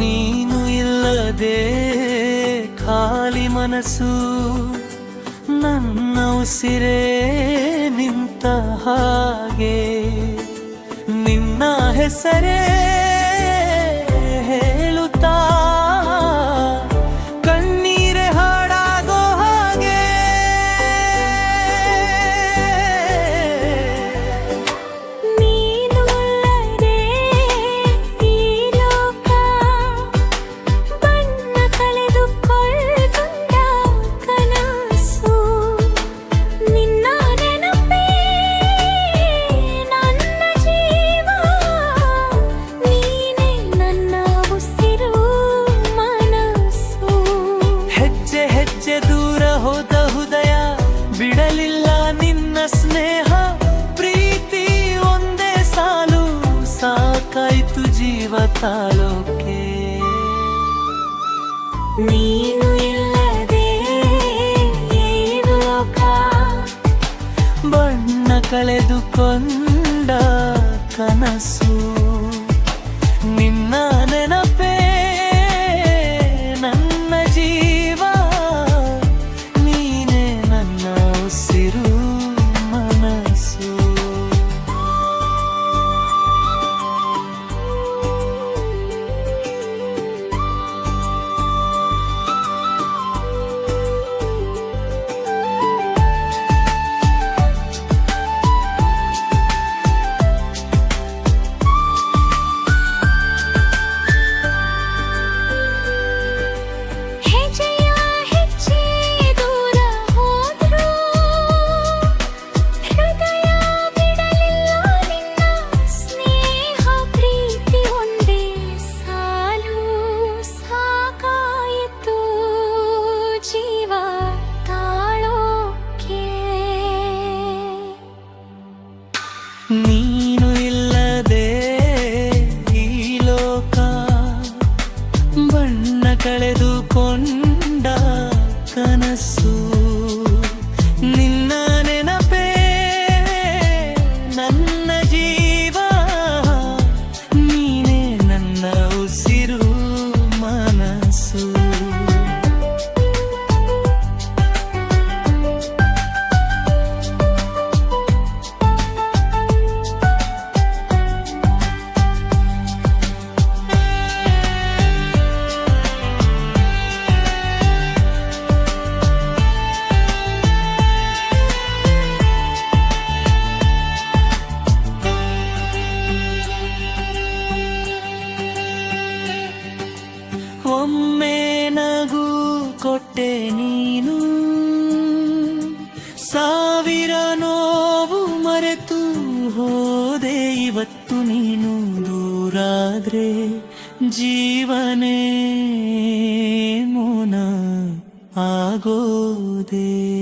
ನೀನು ಇಲ್ಲದೆ ಖಾಲಿ ಮನಸ್ಸು ನನ್ನ ಉಸಿರೇ ನಿಂತ ಹಾಗೆ ನಿನ್ನ ಹೆಸರೇ ತಾಳೋಕೆ ನೀನು ಇಲ್ಲದೆ ಲೋಕ? ಬಣ್ಣ ಕಳೆದುಕೊಂಡ ಕನಸು. ನಿನ್ನ ನೆನಪೇ ಕಳೆದುಕೊಂಡ ಕನಸು. ಒಮ್ಮೆ ನಗು ಕೊಟ್ಟೆ ನೀನು. ಸಾವಿರ ನೋವು ಮರೆತು ಹೋದೆ ಇವತ್ತು ನೀನು ದೂರಾದ್ರೆ ಜೀವನೇ ಮೋನ ಆಗೋದೇ.